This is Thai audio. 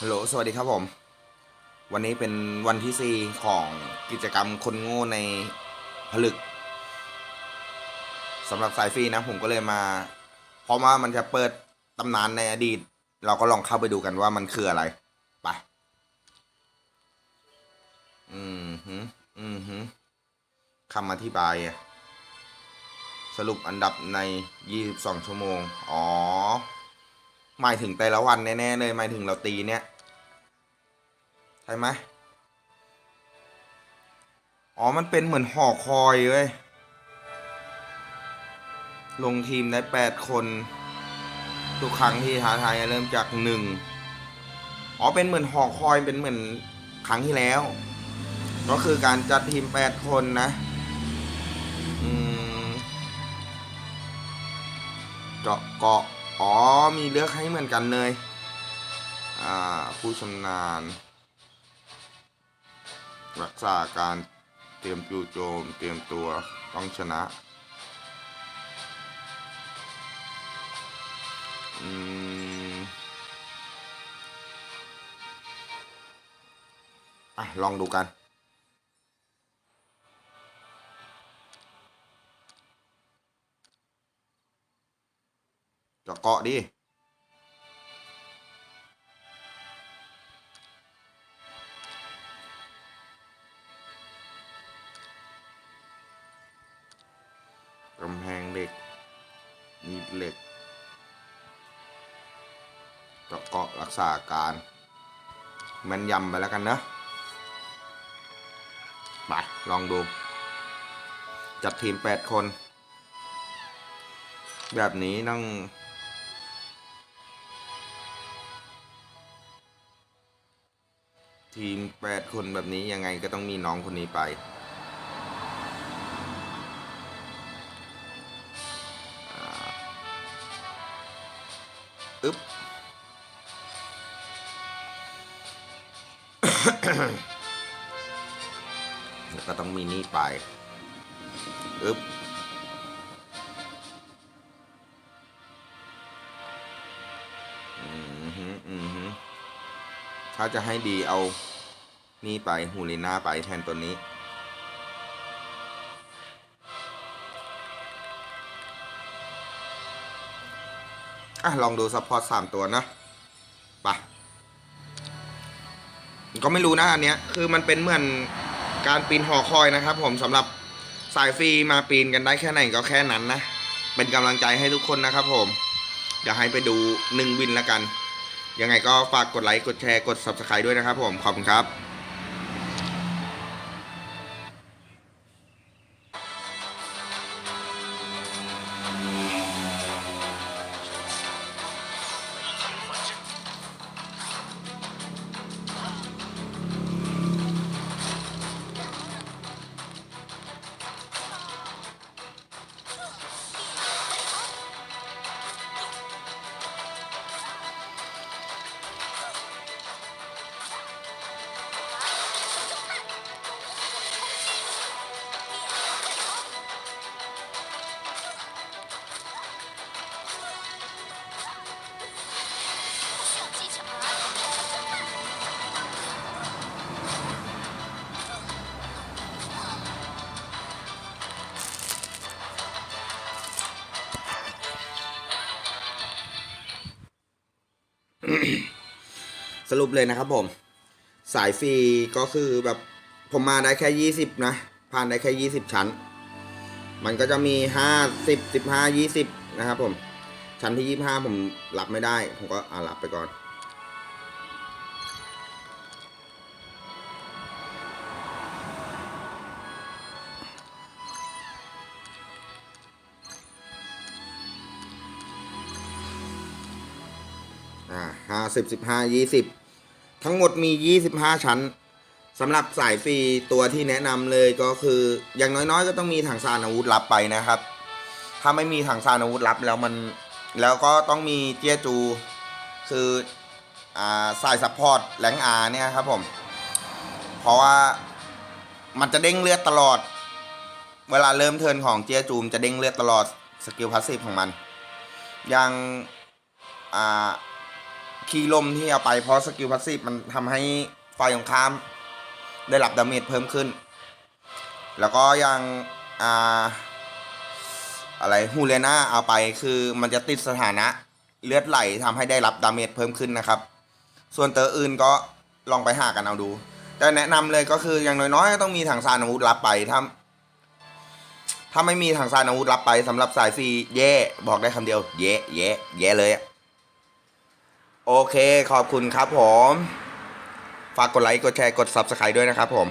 ฮัลโหล สวัสดีครับผม วันนี้เป็นวันที่สี่ของกิจกรรมคนโง่ในผลึกสำหรับสายฟรีนะผมก็เลยมา เพราะว่ามันจะเปิดตำนานในอดีต เราก็ลองเข้าไปดูกันว่ามันคืออะไร ไป อืมฮึอืมฮึคำอธิบายอะสรุปอันดับใน 22 ชั่วโมง อ๋อ หมายถึงแต่ละวันแน่ๆเลยหมายถึงเราตีเนี่ยใช่ไหมอ๋อ มันเป็นเหมือนหอคอยเว้ย ลงทีมได้แปดคน ทุกครั้งที่ท้าทายเริ่มจากหนึ่งอ๋อ เป็นเหมือนหอคอย เป็นเหมือนครั้งที่แล้ว ก็คือการจัดทีมแปดคนนะอืมเจาะเกาะ อ๋อ มีเลือกให้เหมือนกันเลย อ่า ผู้ชำนาญ รักษาการเตรียมจู่โจม เตรียมตัวต้องชนะอืมอะ ลองดูกัน เจาะเกาะดิ กำแพงเหล็ก มีเหล็ก เจาะเกาะรักษาการ แมันยำไปแล้วกันนะไปลองดู จัดทีมแปดคน แบบนี้ต้อง ทีมแปดคนแบบนี้ยังไงก็ต้องมีน้องคนนี้ไป อึ๊บ แล้วก็ต้องมีนี่ไป อึ๊บอืมฮึอืมฮึ ถ้าจะให้ดีเอานี่ไปฮูลิน่าไปแทนตัวนี้ อะ ลองดูซัพพอร์ตสามตัวนะไปก็ไม่รู้นะอันเนี้ย คือมันเป็นเหมือนการปีนหอคอยนะครับผมสำหรับสายฟรีมาปีนกันได้แค่ไหนก็แค่นั้นนะ เป็นกำลังใจให้ทุกคนนะครับผมอยากให้ไปดูหนึ่งวินแล้วกัน ยังไงก็ฝากกดไลค์กดแชร์กด subscribe ด้วยนะครับผมขอบคุณครับ สรุปเลยนะครับผม สายฟรีก็คือแบบผมมาได้แค่ยี่สิบนะ ผ่านได้แค่ยี่สิบชั้น มันก็จะมีห้าสิบสิบห้ายี่สิบนะครับผม ชั้นที่ยี่ห้าผมรับไม่ได้ ผมก็อ่ารับไปก่อน อ่าห้าสิบสิบห้ายี่สิบทั้งหมดมียี่สิบห้าชั้นสำหรับสายฟรีตัวที่แนะนำเลยก็คือ อย่างน้อยๆ ก็ต้องมีถังซานอาวุธลับไปนะครับ ถ้าไม่มีถังซานอาวุธลับแล้วมันแล้วก็ต้องมีเจียจู คืออ่าสายซัพพอร์ตแรงอาเนี่ยครับผม เพราะว่ามันจะเด้งเลือดตลอด เวลาเริ่มเทินของเจียจูมจะเด้งเลือดตลอดสกิลพาสซีฟของมัน อย่างอ่า คีย์ลมที่เอาไปเพราะสกิลพาสซีฟมันทำให้ฝ่ายของข้าม ได้รับดาเมจเพิ่มขึ้น แล้วก็ยังอ่าอะไรฮูเลน่าเอาไปคือมันจะติดสถานะเลือดไหลทำให้ได้รับดาเมจเพิ่มขึ้นนะครับ ส่วนเตออื่นก็ลองไปหากันเอาดู แต่แนะนำเลยก็คืออย่างน้อยๆต้องมีถังซานอาวุธรับไปถ้าถ้าไม่มีถังซานอาวุธรับไปสำหรับสายฟรีแย่บอกได้คำเดียวแย่แย่แย่เลยอะ โอเคขอบคุณครับผม ฝากกดไลค์ กดแชร์ กด Subscribe ด้วยนะครับผม